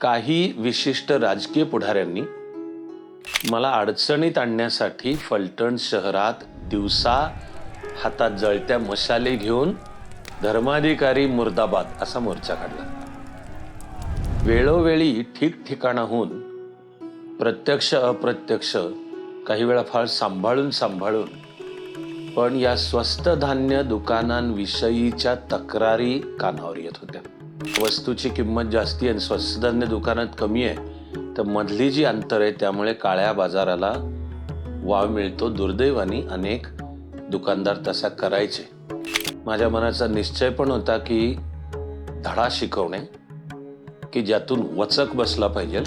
काही विशिष्ट राजकीय पुढाऱ्यांनी मला अडचणीत आणण्यासाठी फलटण शहरात दिवसा हातात जळत्या मशाले घेऊन धर्माधिकारी मुर्दाबाद असा मोर्चा काढला. वेळोवेळी ठिकठिकाणाहून प्रत्यक्ष अप्रत्यक्ष काही वेळा फार सांभाळून सांभाळून पण या स्वस्त धान्य दुकानांविषयीच्या तक्रारी कानावर येत होत्या. वस्तूची किंमत जास्ती आणि स्वस्त धान्य दुकानात कमी आहे तर मधली जी अंतर आहे त्यामुळे काळ्या बाजाराला वाव मिळतो. दुर्दैवाने अनेक दुकानदार तसा करायचे. माझ्या मनाचा निश्चय पण होता की धडा शिकवणे की ज्यातून वचक बसला पाहिजे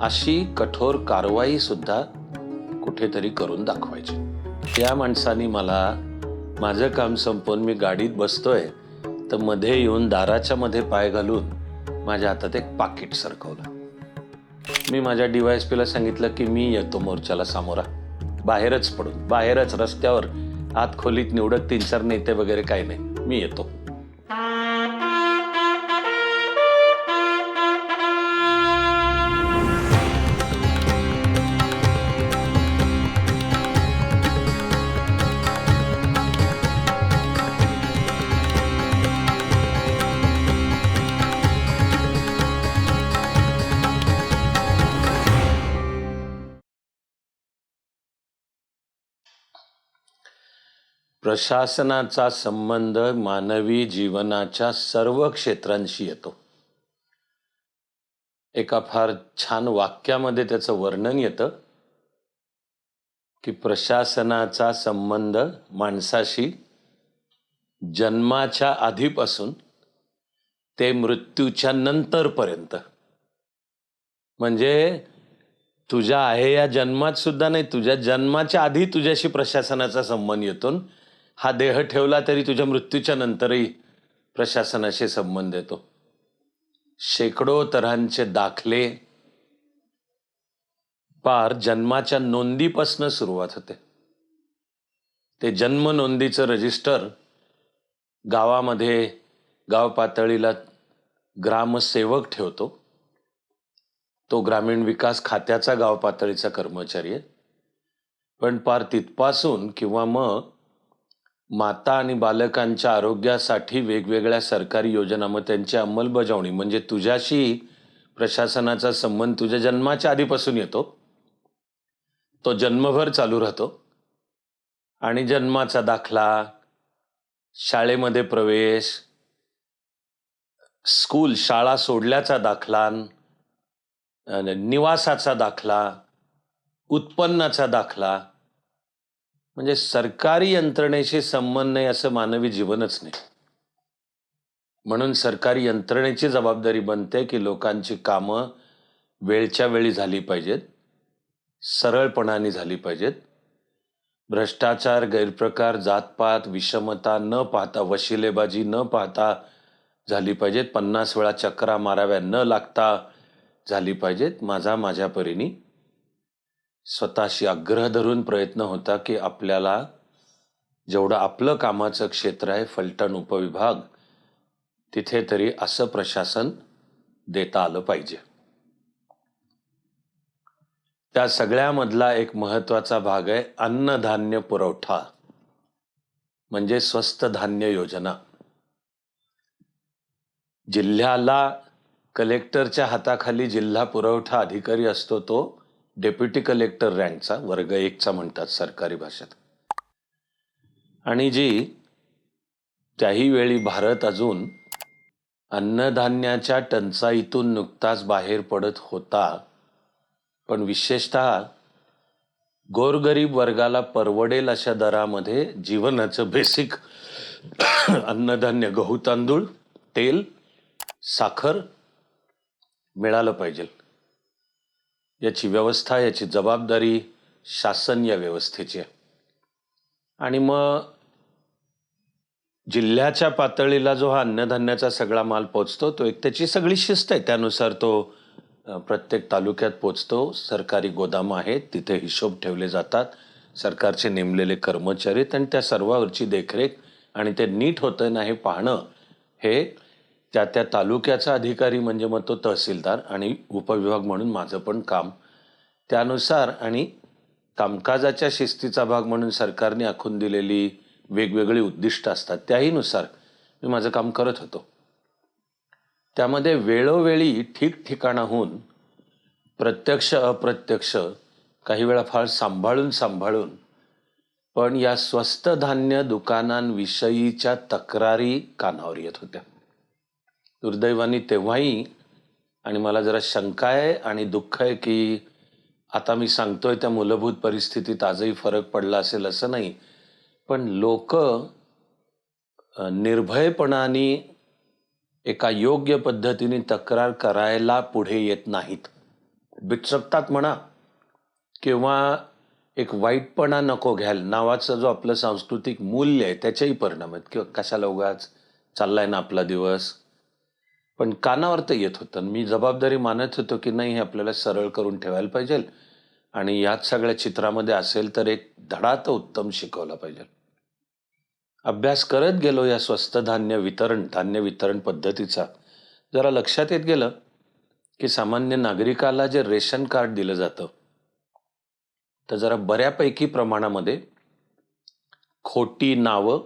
अशी कठोर कारवाई सुद्धा कुठेतरी करून दाखवायची. त्या माणसानी मला माझं काम संपवून मी गाडीत बसतोय तर मध्ये येऊन दाराच्या मध्ये पाय घालून माझ्या हातात एक पाकिट सरकवलं. मी माझ्या डीवायएसपीला सांगितलं की मी येतो मोर्चाला सामोरा. बाहेरच पडून बाहेरच रस्त्यावर आत खोलीत निवडत तीन चार नेते वगैरे काही नाही. मी येतो. प्रशासनाचा संबंध मानवी जीवनाच्या सर्व क्षेत्रांशी येतो. एका फार छान वाक्यामध्ये त्याचं वर्णन येतं की प्रशासनाचा संबंध माणसाशी जन्माच्या आधीपासून ते मृत्यूच्या नंतरपर्यंत. म्हणजे तुझ्या आहे या जन्मात सुद्धा नाही तुझ्या जन्माच्या आधी तुझ्याशी प्रशासनाचा संबंध येतो हा देह ठेवला तरी तुझ्या मृत्यूच्या नंतरही प्रशासनाशी संबंध येतो. शेकडो तऱ्हांचे दाखले पार जन्माच्या नोंदीपासून सुरुवात होते. ते जन्म नोंदीचं रजिस्टर गावामध्ये गाव पातळीला ग्रामसेवक ठेवतो. तो ग्रामीण विकास खात्याचा गाव पातळीचा कर्मचारी आहे. पण पार तिथपासून किंवा मग माता आणि बालकांच्या आरोग्यासाठी वेगवेगळ्या सरकारी योजना मग त्यांची अंमलबजावणी म्हणजे तुझ्याशी प्रशासनाचा संबंध तुझ्या जन्माच्या आधीपासून येतो. तो जन्मभर चालू राहतो. आणि जन्माचा दाखला शाळेमध्ये प्रवेश स्कूल शाळा सोडल्याचा दाखला निवासाचा दाखला उत्पन्नाचा दाखला म्हणजे सरकारी यंत्रणेशी संबंध नाही असं मानवी जीवनच नाही. म्हणून सरकारी यंत्रणेची जबाबदारी बनते की लोकांची कामं वेळच्या वेळी झाली पाहिजेत सरळपणाने झाली पाहिजेत. भ्रष्टाचार गैरप्रकार जातपात विषमता न पाहता वशिलेबाजी न पाहता झाली पाहिजेत. पन्नास वेळा चक्रा माराव्या न लागता झाली पाहिजेत. माझा माझ्या परीने स्वतःशी आग्रह धरून प्रयत्न होता की आपल्याला जेवढं आपलं कामाचं क्षेत्र आहे फलटण उपविभाग तिथे तरी असं प्रशासन देता आलं पाहिजे. त्या सगळ्यामधला एक महत्त्वाचा भाग आहे अन्नधान्य पुरवठा म्हणजे स्वस्त धान्य योजना. जिल्ह्याला कलेक्टरच्या हाताखाली जिल्हा पुरवठा अधिकारी असतो तो डेप्युटी कलेक्टर रँकचा वर्ग एकचा म्हणतात सरकारी भाषेत. आणि जी त्याही वेळी भारत अजून अन्नधान्याच्या टंचाईतून नुकताच बाहेर पडत होता. पण विशेषतः गोरगरीब वर्गाला परवडेल अशा दरामध्ये जीवनाचं बेसिक अन्नधान्य गहू तांदूळ तेल साखर मिळालं पाहिजे. याची व्यवस्था याची जबाबदारी शासन या व्यवस्थेची आहे. आणि मग जिल्ह्याच्या पातळीला जो हा अन्नधान्याचा सगळा माल पोचतो तो एक त्याची सगळी शिस्त आहे. त्यानुसार तो प्रत्येक तालुक्यात पोचतो. सरकारी गोदाम आहेत तिथे हिशोब ठेवले जातात. सरकारचे नेमलेले कर्मचारी आणि त्या सर्वावरची देखरेख आणि ते नीट होतं ना हे पाहणं हे त्या त्या तालुक्याचा अधिकारी म्हणजे मग तो तहसीलदार आणि उपविभाग म्हणून माझं पण काम. त्यानुसार आणि कामकाजाच्या शिस्तीचा भाग म्हणून सरकारने आखून दिलेली वेगवेगळी उद्दिष्ट असतात त्याहीनुसार मी माझं काम करत होतो. त्यामध्ये वेळोवेळी ठिकठिकाणाहून प्रत्यक्ष अप्रत्यक्ष काही वेळा फार सांभाळून सांभाळून पण या स्वस्त धान्य दुकानांविषयीच्या तक्रारी कानावर येत होत्या. दुर्दैवाने तेव्हाही आणि मला जरा शंका आहे आणि दुःख आहे की आता मी सांगतोय त्या मूलभूत परिस्थितीत आजही फरक पडला असेल असं नाही. पण लोक निर्भयपणाने एका योग्य पद्धतीने तक्रार करायला पुढे येत नाहीत. बिचकतात म्हणा किंवा एक वाईटपणा नको घ्याल नावाचं जो आपलं सांस्कृतिक मूल्य आहे त्याचेही परिणाम आहेत. किंवा कशाला उगाच चाललाय ना आपला दिवस? पण कानावर तर येत होतं. मी जबाबदारी मानत होतो की नाही हे आपल्याला सरळ करून ठेवायला पाहिजे. आणि याच सगळ्या चित्रामध्ये असेल तर एक धडा तर उत्तम शिकवला पाहिजे. अभ्यास करत गेलो या स्वस्त धान्य वितरण धान्य वितरण पद्धतीचा. जरा लक्षात येत गेलं की सामान्य नागरिकाला जे रेशन कार्ड दिलं जातं तर जरा बऱ्यापैकी प्रमाणामध्ये खोटी नावं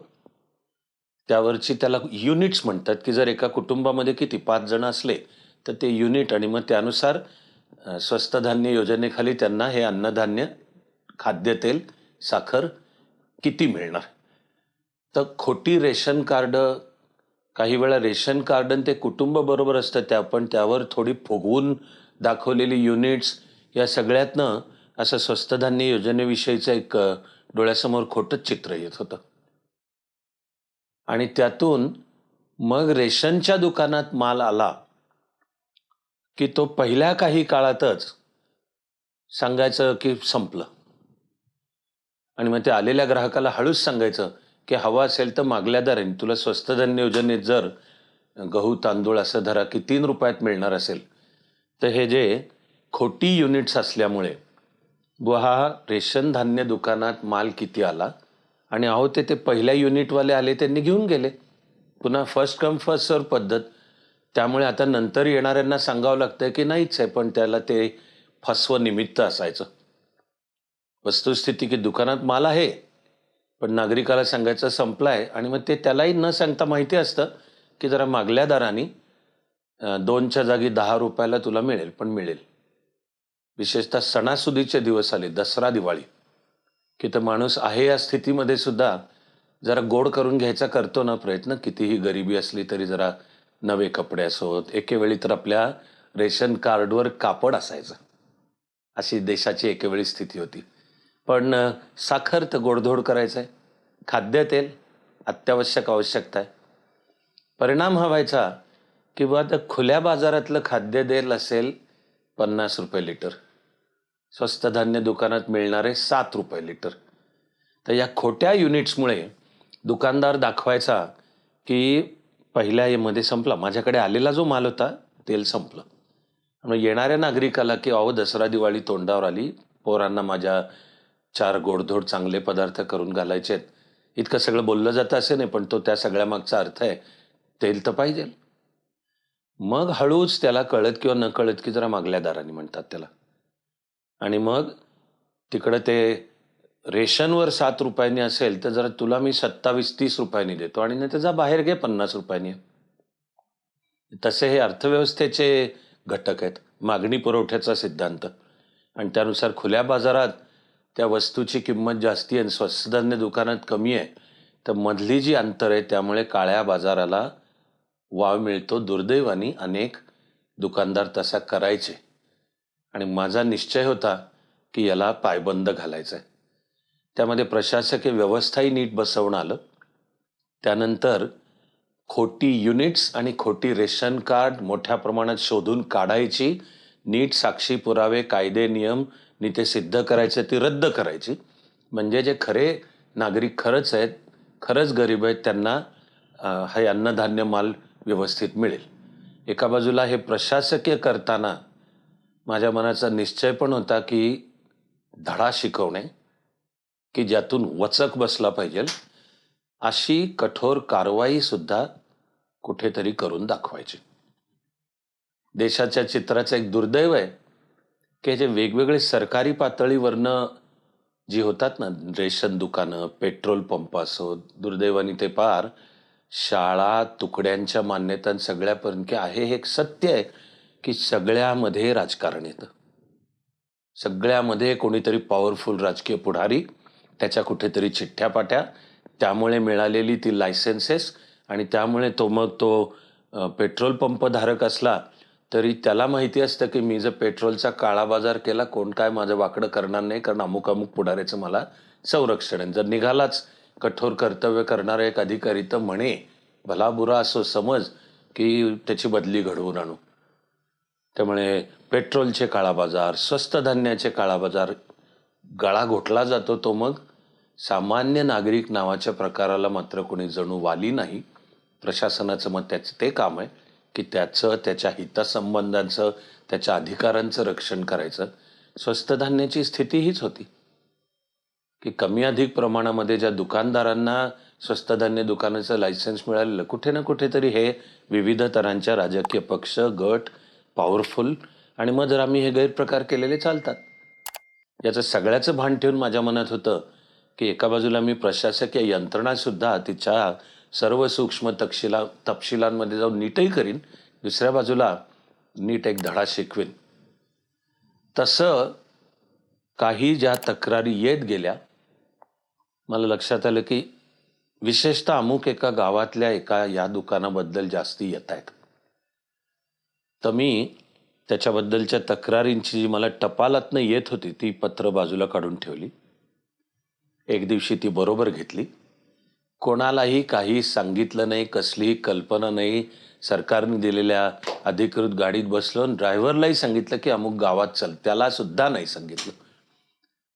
त्यावरची त्याला युनिट्स म्हणतात की जर एका कुटुंबामध्ये किती पाच जण असले तर ते युनिट आणि मग त्यानुसार स्वस्त धान्य योजनेखाली त्यांना हे अन्नधान्य खाद्यतेल साखर किती मिळणार? तर खोटी रेशन कार्ड काही वेळा रेशन कार्ड आणि ते कुटुंब बरोबर असतं त्या पण त्यावर थोडी फुगवून दाखवलेली युनिट्स या सगळ्यातनं असं स्वस्त धान्य योजनेविषयीचं एक डोळ्यासमोर खोटंच चित्र येत होतं. आणि त्यातून मग रेशनच्या दुकानात माल आला की तो पहिल्या काही काळातच सांगायचं की संपलं. आणि मग ते आलेल्या ग्राहकाला हळूच सांगायचं की हवा असेल तर मागल्या दराने तुला स्वस्त धान्य योजनेत जर गहू तांदूळ असं धरा की तीन रुपयात मिळणार असेल तर हे जे खोटी युनिट्स असल्यामुळे बुवा हा रेशन धान्य दुकानात माल किती आला? आणि अहो ते ते पहिल्या युनिटवाले आले त्यांनी घेऊन गेले. पुन्हा फर्स्ट कम फर्स्ट सर्व पद्धत. त्यामुळे आता नंतर येणाऱ्यांना सांगावं लागतं की नाहीच आहे पण त्याला ते फसवं निमित्त असायचं. वस्तुस्थिती की दुकानात माल आहे पण नागरिकाला सांगायचं संपलाय. आणि मग ते त्यालाही न सांगता माहिती असतं की जरा मागल्या दराने दोनच्या जागी दहा रुपयाला तुला मिळेल पण मिळेल. विशेषतः सणासुदीचे दिवस आले दसरा दिवाळी. की तर माणूस आहे या स्थितीमध्ये सुद्धा जरा गोड करून घ्यायचा करतो ना प्रयत्न. कितीही गरिबी असली तरी जरा नवे कपडे असोत एकेवेळी तर आपल्या रेशन कार्डवर कापड असायचं. अशी देशाची एकेवेळी स्थिती होती. पण साखर तर गोडधोड करायचं आहे खाद्यतेल अत्यावश्यक आवश्यकता आहे. परिणाम हा व्हायचा किंवा त्या खुल्या बाजारातलं खाद्यतेल असेल पन्नास रुपये लिटर. स्वस्त धान्य दुकानात मिळणारे सात रुपये लिटर. तर या खोट्या युनिट्समुळे दुकानदार दाखवायचा की पहिल्या यामध्ये संपला. माझ्याकडे आलेला जो माल होता तेल संपलं. मग येणाऱ्या नागरिकाला की अहो दसरा दिवाळी तोंडावर आली पोरांना माझ्या चार गोडधोड चांगले पदार्थ करून घालायचे आहेत. इतकं सगळं बोललं जातं असे नाही पण तो त्या सगळ्या मागचा अर्थ आहे. तेल तर पाहिजे. मग हळूच त्याला कळत किंवा न कळत की जरा मागल्या दाराने म्हणतात त्याला. आणि मग तिकडं ते रेशनवर सात रुपयांनी असेल तर जरा तुला मी सत्तावीस तीस रुपयांनी देतो. आणि नाही त्याचा बाहेर घे पन्नास रुपयांनी. तसे हे अर्थव्यवस्थेचे घटक आहेत. मागणी पुरवठ्याचा सिद्धांत. आणि त्यानुसार खुल्या बाजारात त्या वस्तूची किंमत जास्ती आहे आणि स्वस्तधान्य दुकानात कमी आहे तर मधली जी अंतर आहे त्यामुळे काळ्या बाजाराला वाव मिळतो. दुर्दैवानी अनेक दुकानदार तसा करायचे. आणि माझा निश्चय होता की याला पायबंद घालायचा आहे त्यामध्ये प्रशासकीय व्यवस्थाही नीट बसवणं आलं. त्यानंतर खोटी युनिट्स आणि खोटी रेशन कार्ड मोठ्या प्रमाणात शोधून काढायची नीट साक्षी पुरावे कायदे नियम नी ते सिद्ध करायचे ती रद्द करायची. म्हणजे जे खरे नागरिक खरंच आहेत खरंच गरीब आहेत त्यांना हे अन्नधान्य माल व्यवस्थित मिळेल. एका बाजूला हे प्रशासकीय करताना माझ्या मनाचा निश्चय पण होता की धडा शिकवणे की ज्यातून वचक बसला पाहिजे अशी कठोर कारवाई सुद्धा कुठेतरी करून दाखवायची. देशाच्या चित्राचं एक दुर्दैव आहे की जे वेगवेगळे सरकारी पातळीवरनं जी होतात ना रेशन दुकानं पेट्रोल पंप असो दुर्दैवाने ते पार शाळा तुकड्यांच्या मान्यता सगळ्यापर्यंत की आहे हे एक सत्य आहे. की सगळ्यामध्ये राजकारण येतं. सगळ्यामध्ये कोणीतरी पॉवरफुल राजकीय पुढारी त्याच्या कुठेतरी चिठ्ठ्या पाट्या त्यामुळे मिळालेली ती लायसन्सेस आणि त्यामुळे तो मग तो पेट्रोल पंप धारक असला तरी त्याला माहिती असतं की मी जर पेट्रोलचा काळा बाजार केला कोण काय माझं वाकडं करणार नाही कारण अमुक अमुक पुढाऱ्याचं मला संरक्षण आहे. जर निघालाच कठोर कर्तव्य करणारा एक अधिकारी तर म्हणे भला बुरा असो समज की त्याची बदली घडवून आणू. त्यामुळे पेट्रोलचे काळाबाजार स्वस्त धान्याचे काळा बाजार गळा घोटला जातो तो मग. सामान्य नागरिक नावाच्या प्रकाराला मात्र कोणी जणू वाली नाही. प्रशासनाचं मग त्याचं ते काम आहे की त्याचं त्याच्या हितसंबंधांचं त्याच्या अधिकारांचं रक्षण करायचं. स्वस्त धान्याची स्थिती हीच होती. की कमी अधिक प्रमाणामध्ये ज्या दुकानदारांना स्वस्त धान्य दुकानाचं लायसन्स मिळालेलं कुठे ना कुठेतरी हे विविध तरांच्या राजकीय पक्ष गट पॉवरफुल आणि मग जर आम्ही हे गैरप्रकार केलेले चालतात. याचं सगळ्याचं भान ठेवून माझ्या मनात होतं की एका बाजूला मी प्रशासकीय यंत्रणासुद्धा तिच्या सर्व सूक्ष्म तपशिला तपशिलांमध्ये जाऊन नीटही करीन दुसऱ्या बाजूला नीट एक धडा शिकवेन. तसं काही ज्या तक्रारी येत गेल्या मला लक्षात आलं की विशेषतः अमुक एका गावातल्या एका या दुकानाबद्दल जास्ती येत आहेत. तर मी त्याच्याबद्दलच्या तक्रारींची जी मला टपालातनं येत होती ती पत्र बाजूला काढून ठेवली. एक दिवशी ती बरोबर घेतली. कोणालाही काही सांगितलं नाही कसलीही कल्पना नाही. सरकारने दिलेल्या अधिकृत गाडीत बसलो आणि ड्रायव्हरलाही सांगितलं की अमुक गावात चल त्याला सुद्धा नाही सांगितलं.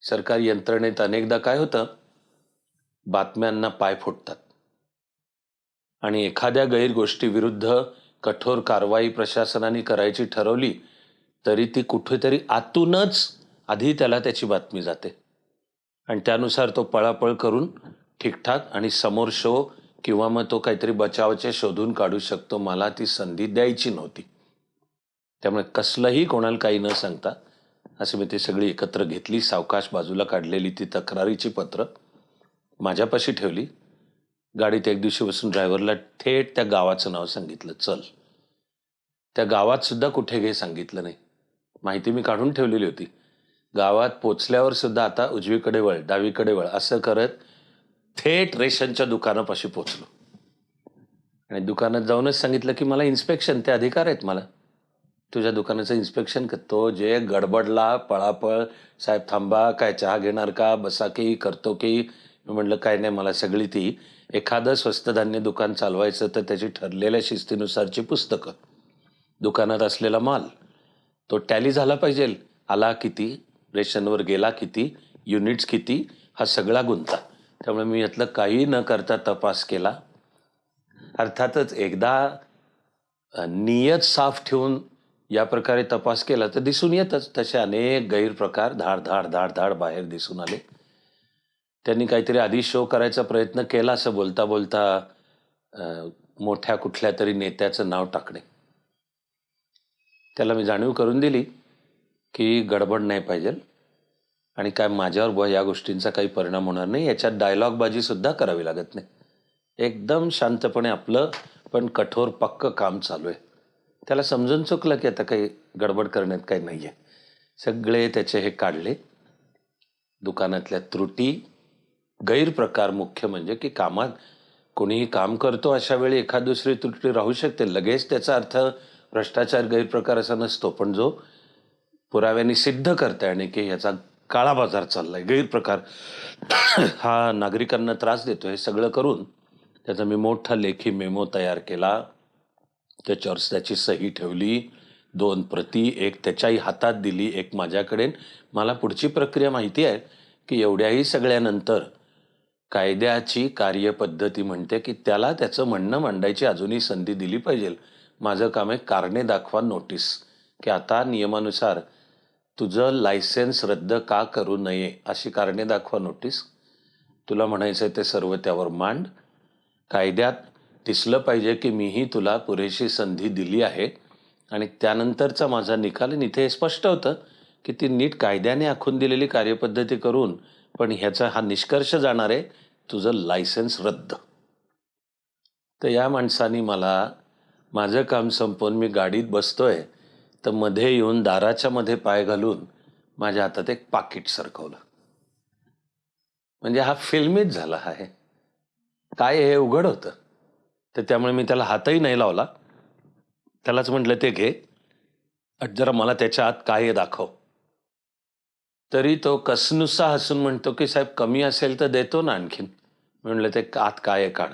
सरकारी यंत्रणेत अनेकदा काय होतं? बातम्यांना पाय फुटतात आणि एखाद्या गैरगोष्टीविरुद्ध कठोर कारवाई प्रशासनाने करायची ठरवली तरी ती कुठेतरी आतूनच आधी त्याला त्याची बातमी जाते. आणि त्यानुसार तो पळापळ करून ठीकठाक आणि समोर शो किंवा मग तो काहीतरी बचावाचे शोधून काढू शकतो मला ती संधी द्यायची नव्हती. त्यामुळे कसलंही कोणाला काही न सांगता असे मी ती सगळी एकत्र घेतली सावकाश बाजूला काढलेली ती तक्रारीची पत्र माझ्यापाशी ठेवली. गाडीत एक दिवशी बसून ड्रायव्हरला थेट त्या गावाचं नाव सांगितलं. चल. त्या गावात सुद्धा कुठे घे सांगितलं नाही. माहिती मी काढून ठेवलेली होती. गावात पोचल्यावर सुद्धा आता उजवीकडे वळ डावीकडे वळ असं करत थेट रेशनच्या दुकानापाशी पोचलो. आणि दुकानात जाऊनच सांगितलं की मला इन्स्पेक्शन ते अधिकार आहेत मला. तुझ्या दुकानाचं इन्स्पेक्शन करतो जे गडबडला पळापळ साहेब थांबा काय चहा घेणार का बसा की करतो की मी म्हटलं काय नाही मला सगळी ती एखादं स्वस्त धान्य दुकान चालवायचं तर त्याची ठरलेल्या शिस्तीनुसारची पुस्तकं दुकानात असलेला माल तो टॅली झाला पाहिजे आला किती रेशनवर गेला किती युनिट्स किती हा सगळा गुंता. त्यामुळे मी यातलं काही न करता तपास केला. अर्थातच एकदा नियत साफ ठेवून या प्रकारे तपास केला तर दिसून येतच तसे अनेक गैरप्रकार धाड धाड धाड धाड बाहेर दिसून आले. त्यांनी काहीतरी आधी शो करायचा प्रयत्न केला असं बोलता बोलता मोठ्या कुठल्या तरी नेत्याचं नाव टाकणे. त्याला मी जाणीव करून दिली की गडबड नाही पाहिजे आणि काय माझ्यावर बुवा या गोष्टींचा काही परिणाम होणार नाही याच्यात डायलॉगबाजीसुद्धा करावी लागत नाही. एकदम शांतपणे आपलं पण कठोर पक्क काम चालू आहे. त्याला समजून चुकलं की आता काही गडबड करण्यात काही नाही आहे सगळे त्याचे हे काढले. दुकानातल्या त्रुटी गैरप्रकार मुख्य म्हणजे की कामात कोणीही काम करतो अशा वेळी एखाद दुसरी त्रुटी राहू शकते. लगेच त्याचा अर्थ भ्रष्टाचार गैरप्रकार असा नसतो पण जो पुराव्याने सिद्ध करते आणि की याचा काळा बाजार चाललाय. गैरप्रकार हा नागरिकांना त्रास देतो. हे सगळं करून त्याचा मी मोठा लेखी मेमो तयार केला. त्याच्यावर त्याची सही ठेवली. दोन प्रती एक त्याच्याही हातात दिली एक माझ्याकडे. मला पुढची प्रक्रिया माहिती आहे की एवढ्याही सगळ्यानंतर कायद्याची कार्यपद्धती म्हणते की त्याला त्याचं म्हणणं मांडायची अजूनही संधी दिली पाहिजे. माझं काम आहे कारणे दाखवा नोटीस. की आता नियमानुसार तुझं लायसन्स रद्द का करू नये अशी कारणे दाखवा नोटीस. तुला म्हणायचं आहे ते सर्व त्यावर मांड. कायद्यात दिसलं पाहिजे की मीही तुला पुरेशी संधी दिली आहे. आणि त्यानंतरचा माझा निकाल आणि इथे हे स्पष्ट होतं की ती नीट कायद्याने आखून दिलेली कार्यपद्धती करून पण ह्याचा हा निष्कर्ष जाणार आहे तुझं लायसन्स रद्द. तर या माणसानी मला माझं काम संपवून मी गाडीत बसतोय तर मध्ये येऊन दाराच्या मध्ये पाय घालून माझ्या हातात एक पाकिट सरकवलं. म्हणजे हा फिल्मीच झाला आहे काय हे उघड होतं? तर त्यामुळे मी त्याला हातही नाही लावला. त्यालाच म्हटलं ते घे. जरा मला त्याच्या आत काय दाखव. तरी तो कसनुसा हसून म्हणतो की साहेब कमी असेल तर देतो ना आणखीन. म्हणलं ते आत काय आहे काढ.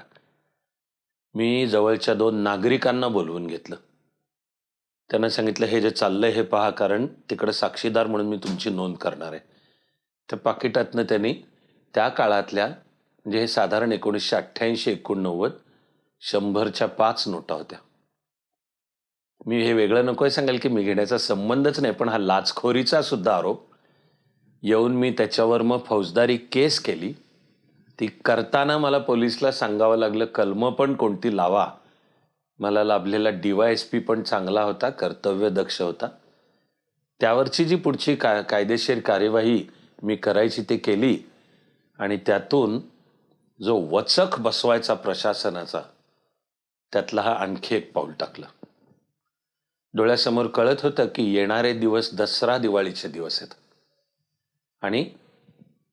मी जवळच्या दोन नागरिकांना बोलवून घेतलं. त्यांना सांगितलं हे जे चाललंय हे पहा कारण तिकडं साक्षीदार म्हणून मी तुमची नोंद करणार आहे. त्या पाकिटातनं त्यांनी त्या काळातल्या म्हणजे हे साधारण एकोणीसशे अठ्ठ्याऐंशी एकोणनव्वद शंभरच्या पाच नोटा होत्या. मी हे वेगळं नकोय सांगाल की मी घेण्याचा संबंधच नाही पण हा लाचखोरीचा सुद्धा आरोप येऊन मी त्याच्यावर मग फौजदारी केस केली. ती करताना मला पोलिसला सांगावं लागलं कलमं पण कोणती लावा. मला लाभलेला डीवायएसपी पण चांगला होता कर्तव्य दक्ष होता. त्यावरची जी पुढची का कायदेशीर कार्यवाही मी करायची ते केली. आणि त्यातून जो वचक बसवायचा प्रशासनाचा त्यातला हा आणखी एक पाऊल टाकलं. डोळ्यासमोर कळत होतं की येणारे दिवस दसरा दिवाळीचे दिवस आहेत. आणि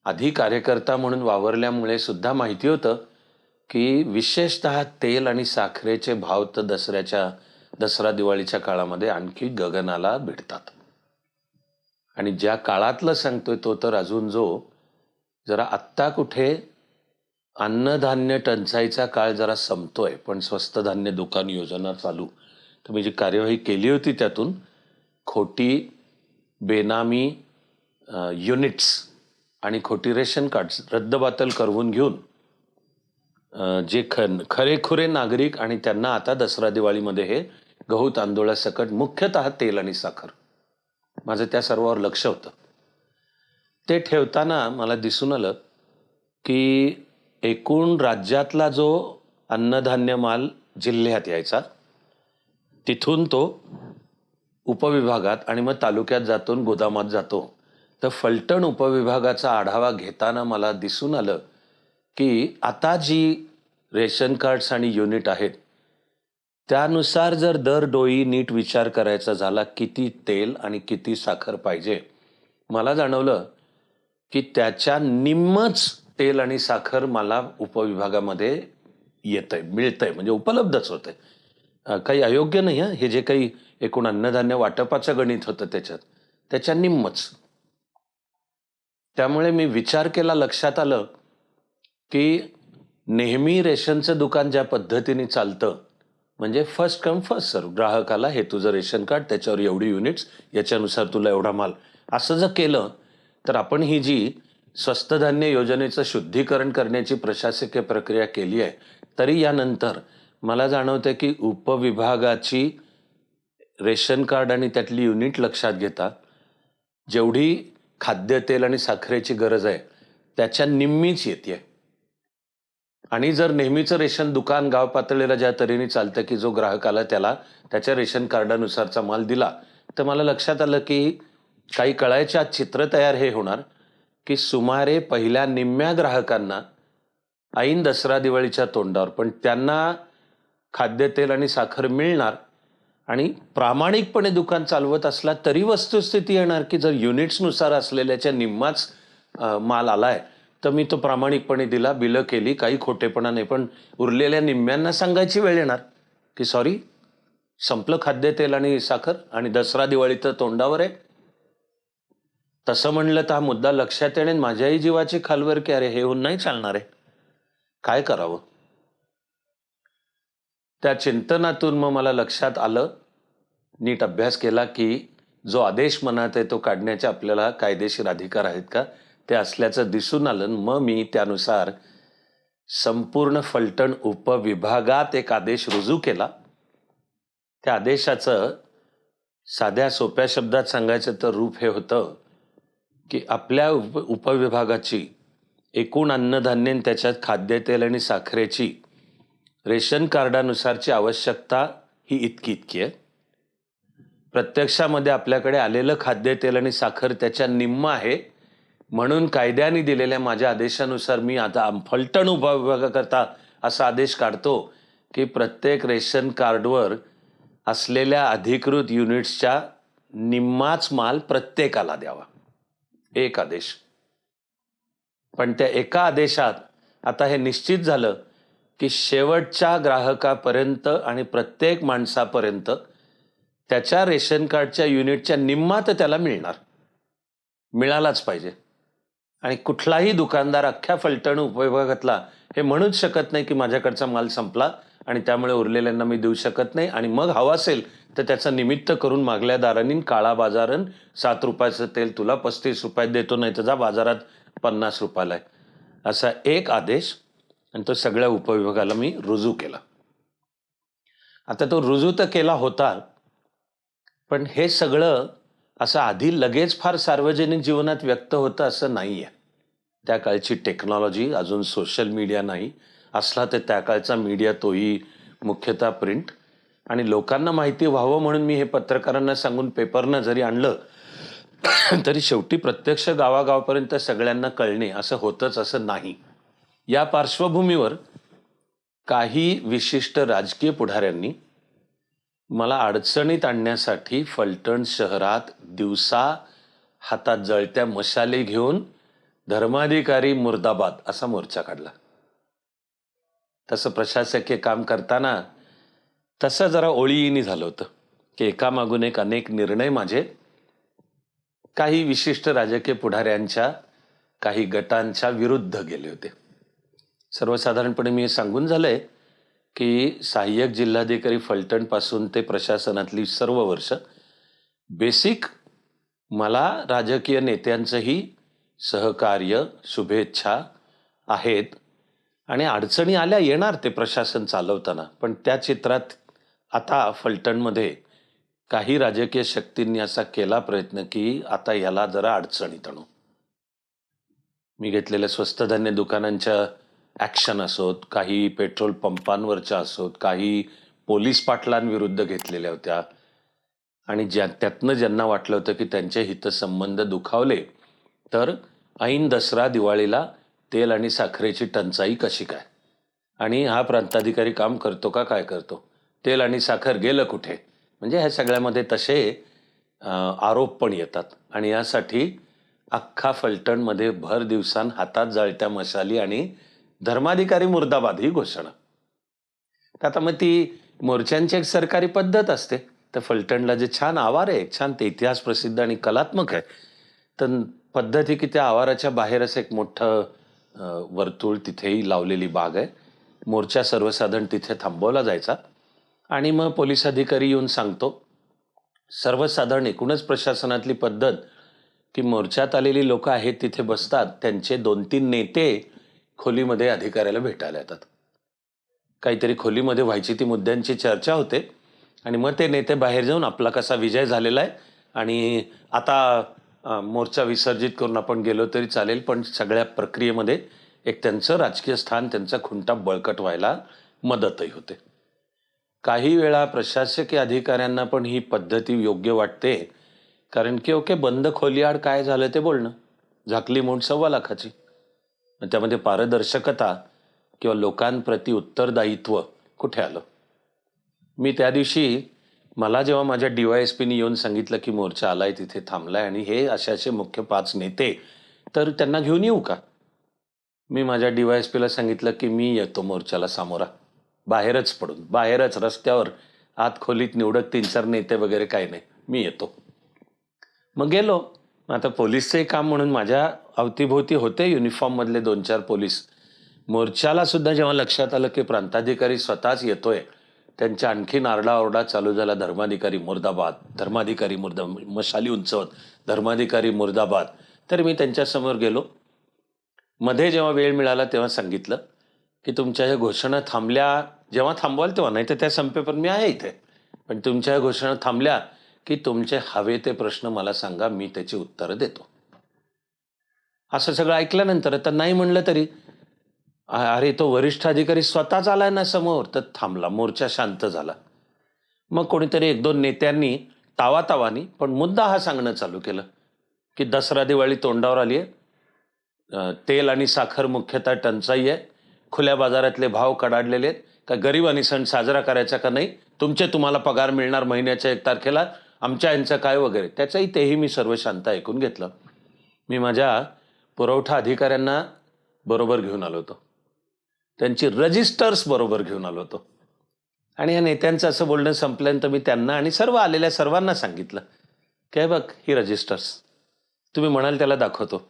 आधी कार्यकर्ता म्हणून वावरल्यामुळे सुद्धा माहिती होतं की विशेषतः तेल आणि साखरेचे भाव तर दसऱ्याच्या दसरा दिवाळीच्या काळामध्ये आणखी गगनाला भिडतात. आणि ज्या काळातलं सांगतोय तो तर अजून जो जरा आत्ता कुठे अन्नधान्य टंचाईचा काळ जरा संपतोय पण स्वस्त धान्य दुकान योजना चालू. तर मी जी कार्यवाही केली होती त्यातून खोटी बेनामी युनिट्स आणि खोटी रेशन कार्ड्स रद्दबातल करवून घेऊन जे ख खरेखुरे नागरिक आणि त्यांना आता दसरा दिवाळीमध्ये हे गहू तांदूळासकट मुख्यतः तेल आणि साखर. माझं त्या सर्वावर लक्ष होतं. ते ठेवताना मला दिसून आलं की एकूण राज्यातला जो अन्नधान्य माल जिल्ह्यात यायचा तिथून तो उपविभागात आणि मग तालुक्यात जातो गोदामात जातो. तर फलटण उपविभागाचा आढावा घेताना मला दिसून आलं की आता जी रेशन कार्ड्स आणि युनिट आहेत त्यानुसार जर दर डोई नीट विचार करायचा झाला किती तेल आणि किती साखर पाहिजे? मला जाणवलं की त्याच्या निम्मच तेल आणि साखर मला उपविभागामध्ये येतंय मिळतंय म्हणजे उपलब्धच होतंय. आहे काही अयोग्य नाही हे जे काही एकूण अन्नधान्य वाटपाचं गणित होतं त्याच्यात त्याच्या निम्मच. त्यामुळे मी विचार केला लक्षात आलं की नेहमी रेशनचं दुकान ज्या पद्धतीने चालतं म्हणजे फर्स्ट कम फर्स्ट सर्व ग्राहकाला हे तुझं रेशन कार्ड त्याच्यावर एवढी युनिट्स याच्यानुसार तुला एवढा माल. असं जर केलं तर आपण ही जी स्वस्त धान्य योजनेचं शुद्धीकरण करण्याची प्रशासकीय प्रक्रिया केली आहे तरी यानंतर मला जाणवतं की उपविभागाची रेशन कार्ड आणि त्यातली युनिट लक्षात घेता जेवढी खाद्यतेल आणि साखरेची गरज आहे त्याच्या निम्मीच येते आणि जर नेहमीचं रेशन दुकान गाव पातळीला ज्या तऱ्हेने चालतं की जो ग्राहकाला त्याला त्याच्या रेशन कार्डानुसारचा माल दिला तर मला लक्षात आलं की काही कळायच्या चित्र तयार हे होणार की सुमारे पहिल्या निम्म्या ग्राहकांना ऐन दसरा दिवाळीच्या तोंडावर पण त्यांना खाद्यतेल आणि साखर मिळणार आणि प्रामाणिकपणे दुकान चालवत असला तरी वस्तुस्थिती येणार की जर युनिट्सनुसार असलेल्याच्या निम्माच माल आलाय तर मी तो प्रामाणिकपणे दिला बिलं केली काही खोटेपणा नाही पण उरलेल्या निम्म्यांना सांगायची वेळ येणार की सॉरी संपलं खाद्यतेल आणि साखर आणि दसरा दिवाळी तर तोंडावर आहे. तसं म्हणलं तर हा मुद्दा लक्षात येणे माझ्याही जीवाची खालवर की अरे हे होऊन नाही चालणार आहे. काय करावं? त्या चिंतनातून मग मला लक्षात आलं नीट अभ्यास केला की जो आदेश मनात आहे तो काढण्याचे आपल्याला कायदेशीर अधिकार आहेत का? ते असल्याचं दिसून आलं मग मी त्यानुसार संपूर्ण फलटण उपविभागात एक आदेश रुजू केला. त्या आदेशाचं साध्या सोप्या शब्दात सांगायचं तर रूप हे होतं की आपल्या उप उपविभागाची एकूण अन्नधान्य त्याच्यात खाद्यतेल आणि साखरेची रेशन कार्डानुसारची आवश्यकता ही इतकी इतकी आहे. प्रत्यक्षामध्ये आपल्याकडे आलेलं खाद्यतेल आणि साखर त्याच्या निम्म आहे. म्हणून कायद्याने दिलेल्या माझ्या आदेशानुसार मी आता फलटण उपविभागाकरता असा आदेश काढतो की प्रत्येक रेशन कार्डवर असलेल्या अधिकृत युनिट्सच्या निम्माच माल प्रत्येकाला द्यावा. एक आदेश. पण त्या एका आदेशात आता हे निश्चित झालं की शेवटच्या ग्राहकापर्यंत आणि प्रत्येक माणसापर्यंत त्याच्या रेशन कार्डच्या युनिटच्या निम्मा तर त्याला मिळणार. मिळालाच पाहिजे. आणि कुठलाही दुकानदार अख्ख्या फलटण उपविभागातला हे म्हणूच शकत नाही की माझ्याकडचा माल संपला आणि त्यामुळे उरलेल्यांना मी देऊ शकत नाही आणि मग हवा असेल तर त्याचं निमित्त करून मागल्या दारांनी काळा बाजारन सात रुपयाचं तेल तुला पस्तीस रुपयात देतो नाही तर जा बाजारात पन्नास रुपयाला आहे. असा एक आदेश आणि तो सगळ्या उपविभागाला मी रुजू केला. आता तो रुजू तर केला होता पण हे सगळं असं आधी लगेच फार सार्वजनिक जीवनात व्यक्त होतं असं नाही आहे त्या काळची टेक्नॉलॉजी अजून सोशल मीडिया नाही. असला तर त्या काळचा मीडिया तोही मुख्यतः प्रिंट. आणि लोकांना माहिती व्हावं म्हणून मी हे पत्रकारांना सांगून पेपरनं जरी आणलं तरी शेवटी प्रत्यक्ष गावागावापर्यंत सगळ्यांना कळणे असं होतंच असं नाही. या पार्श्वभूमीवर काही विशिष्ट राजकीय पुढाऱ्यांनी मला अडचणीत आणण्यासाठी फलटण शहरात दिवसा हातात जळत्या मशाले घेऊन धर्माधिकारी मुर्दाबाद असा मोर्चा काढला. तसं प्रशासकीय काम करताना तसं जरा ओळीनी झालं होतं की एकामागून एक अनेक निर्णय माझे काही विशिष्ट राजकीय पुढाऱ्यांच्या काही गटांच्या विरुद्ध गेले होते. सर्वसाधारणपणे मी हे सांगून झालंय की सहाय्यक जिल्हाधिकारी फलटणपासून ते प्रशासनातली सर्व वर्ष बेसिक मला राजकीय नेत्यांचंही सहकार्य शुभेच्छा आहेत. आणि अडचणी आल्या येणार ते प्रशासन चालवताना. पण त्या चित्रात आता फलटणमध्ये काही राजकीय शक्तींनी असा केला प्रयत्न की आता याला जरा अडचणीत आणू. मी घेतलेल्या स्वस्त धान्य दुकानांच्या ॲक्शन असोत काही पेट्रोल पंपांवरच्या असोत काही पोलीस पाटलांविरुद्ध घेतलेल्या होत्या. आणि ज्या त्यातनं ज्यांना वाटलं होतं की त्यांचे हितसंबंध दुखावले तर ऐन दसरा दिवाळीला तेल आणि साखरेची टंचाई कशी काय? आणि हा प्रांताधिकारी काम करतो का काय करतो? तेल आणि साखर गेलं कुठे? म्हणजे ह्या सगळ्यामध्ये तसे आरोप पण येतात. आणि यासाठी अख्खा फलटणमध्ये भर दिवसान हातात जळत्या मशाली आणि धर्माधिकारी मुर्दाबाद ही घोषणा. तर आता मग ती मोर्चांची एक सरकारी पद्धत असते. तर फलटणला जे छान आवार आहे छान ते इतिहास प्रसिद्ध आणि कलात्मक आहे. तर पद्धत ही की त्या आवाराच्या बाहेर असं एक मोठं वर्तुळ तिथेही लावलेली बाग आहे. मोर्चा सर्वसाधारण तिथे थांबवला जायचा. आणि मग पोलीस अधिकारी येऊन सांगतो सर्वसाधारण एकूणच प्रशासनातली पद्धत की मोर्चात आलेली लोक आहेत तिथे बसतात. त्यांचे दोन तीन नेते खोलीमध्ये अधिकाऱ्याला भेटायला येतात. काहीतरी खोलीमध्ये व्हायची ती मुद्द्यांची चर्चा होते आणि मग ते नेते बाहेर जाऊन आपला कसा विजय झालेला आहे आणि आता मोर्चा विसर्जित करून आपण गेलो तरी चालेल पण सगळ्या प्रक्रियेमध्ये एक त्यांचं राजकीय स्थान त्यांचा खुंटा बळकट व्हायला मदतही होते. काही वेळा प्रशासकीय अधिकाऱ्यांना पण ही पद्धती योग्य वाटते. कारण की ओके बंद खोलीआड काय झालं ते बोलणं. झाकली मोठ सव्वा लाखाची. त्यामध्ये पारदर्शकता किंवा लोकांप्रती उत्तरदायित्व कुठे आलं? मी त्या दिवशी मला जेव्हा माझ्या डी वाय एस पीने येऊन सांगितलं की मोर्चा आलाय तिथे थांबलाय आणि हे असे असे मुख्य पाच नेते तर त्यांना घेऊन येऊ का? मी माझ्या डी वाय एस पीला सांगितलं की मी येतो मोर्चाला सामोरा. बाहेरच पडून बाहेरच रस्त्यावर आत खोलीत निवडक तीन चार नेते वगैरे काही नाही. मी येतो. मग गेलो. आता पोलीसचंही काम म्हणून माझ्या अवतीभोवती होते युनिफॉर्ममधले दोन चार पोलीस. मोर्चाला सुद्धा जेव्हा लक्षात आलं की प्रांताधिकारी स्वतःच येतोय त्यांच्या आणखीन आरडाओरडा चालू झाला धर्माधिकारी मुर्दाबाद धर्माधिकारी मुर्दा मशाली उंचवत धर्माधिकारी मुर्दाबाद. तर मी त्यांच्यासमोर गेलो. मध्ये जेव्हा वेळ मिळाला तेव्हा सांगितलं की तुमच्या ह्या घोषणा थांबल्या जेव्हा थांबवाल तेव्हा नाही तर त्या संपेपर्यंत मी आहे इथे. पण तुमच्या ह्या घोषणा थांबल्या की तुमचे हवे ते प्रश्न मला सांगा मी त्याची उत्तरं देतो. असं सगळं ऐकल्यानंतर तर नाही म्हणलं तरी अरे तो वरिष्ठ अधिकारी स्वतःच आला ना समोर? तर थांबला मोर्चा शांत झाला. मग कोणीतरी एक दोन नेत्यांनी तावातावानी पण मुद्दा हा सांगणं चालू केलं की दसरा दिवाळी तोंडावर आली आहे. तेल आणि साखर मुख्यतः टंचाई आहे. खुल्या बाजारातले भाव कडाडलेले आहेत. का गरिबांनी सण साजरा करायचा का नाही? तुमचे तुम्हाला पगार मिळणार महिन्याच्या एक तारखेला. आमच्या यांचं काय वगैरे? त्याचंही तेही मी सर्व शांत ऐकून घेतलं. मी माझ्या पुरवठा अधिकाऱ्यांना बरोबर घेऊन आलो होतो. त्यांची रजिस्टर्स बरोबर घेऊन आलो होतो. आणि या नेत्यांचं असं बोलणं संपल्यानंतर मी त्यांना आणि सर्व आलेल्या सर्वांना सांगितलं की बघ ही रजिस्टर्स तुम्ही म्हणाल त्याला दाखवतो.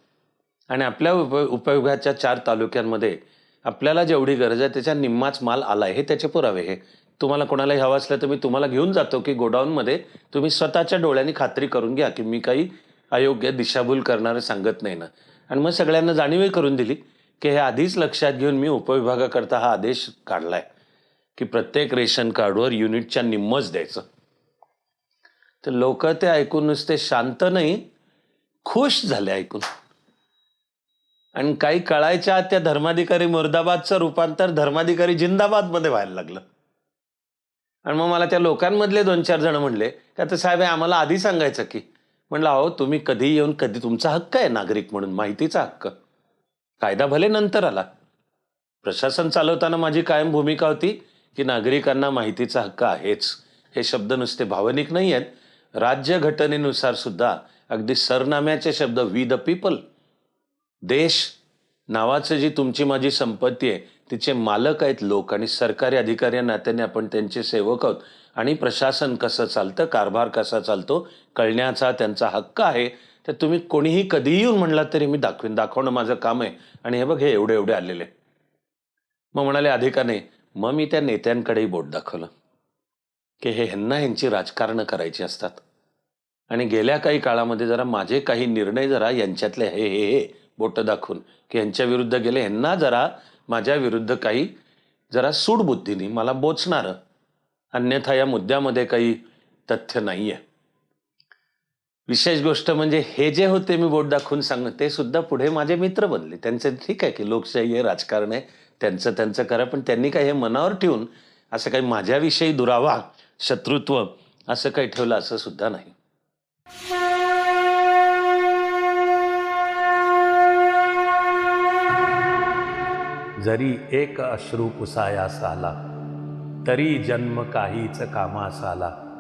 आणि आपल्या उप उपयोगाच्या चार तालुक्यांमध्ये आपल्याला जेवढी गरज आहे त्याच्या निम्माच माल आला आहे हे त्याचे पुरावे हे. तुम्हाला कोणालाही हवं असलं तर मी तुम्हाला घेऊन जातो की गोडाऊनमध्ये तुम्ही स्वतःच्या डोळ्यांनी खात्री करून घ्या की मी काही अयोग्य दिशाभूल करणारं सांगत नाही ना. आणि मग सगळ्यांना जाणीवही करून दिली की हे आधीच लक्षात घेऊन मी उपविभागाकरता हा आदेश काढलाय की प्रत्येक रेशन कार्डवर युनिटच्या निम्मच द्यायचं. तर लोक ते ऐकून नुसते शांत नाही खुश झाले ऐकून. आणि काही कळायच्या त्या धर्माधिकारी मुर्दाबादचं रूपांतर धर्माधिकारी जिंदाबादमध्ये व्हायला लागलं. आणि मग मला त्या लोकांमधले दोन चार जण म्हणले की तर साहेब आम्हाला आधी सांगायचं की म्हणलं अहो तुम्ही कधी येऊन कधी तुमचा हक्क आहे नागरिक म्हणून माहितीचा हक्क. कायदा भले नंतर आला. प्रशासन चालवताना माझी कायम भूमिका होती की नागरिकांना माहितीचा हक्क आहेच. हे शब्द नुसते भावनिक नाही आहेत राज्यघटनेनुसार सुद्धा अगदी सरनाम्याचे शब्द वी द पीपल देश नावाचं जी तुमची माझी संपत्ती आहे तिचे मालक आहेत लोक आणि सरकारी अधिकारी या नात्याने आपण त्यांचे सेवक आहोत. आणि प्रशासन कसं चालतं कारभार कसा चालतो कळण्याचा त्यांचा हक्क आहे तर तुम्ही कोणीही कधीही येऊन म्हणलात तरी मी दाखवीन दाखवणं माझं काम आहे. आणि हे बघ हे एवढे एवढे आलेले मग म्हणाले अधिकाने. मग मी त्या नेत्यांकडेही बोट दाखवलं की हे ह्यांना ह्यांची राजकारणं करायची असतात. आणि गेल्या काही काळामध्ये जरा माझे काही निर्णय जरा यांच्यातले हे हे हे बोटं दाखवून की यांच्या विरुद्ध गेले ह्यांना जरा माझ्या विरुद्ध काही जरा सूडबुद्धीने मला बोचणारं अन्यथा या मुद्द्यामध्ये काही तथ्य नाही आहे विशेष गोष्ट म्हणजे हे जे होते मी बोट दाखवून सांग ते सुद्धा पुढे माझे मित्र बनले. त्यांचं ठीक आहे की लोकशाही आहे राजकारण आहे त्यांचं त्यांचं करा पण त्यांनी काही हे मनावर ठेवून असं काही माझ्याविषयी दुरावा शत्रुत्व असं काही ठेवलं असं सुद्धा नाही. जरी एक अश्रू पुसायास आला तरी जन्म काहीच कामास आला.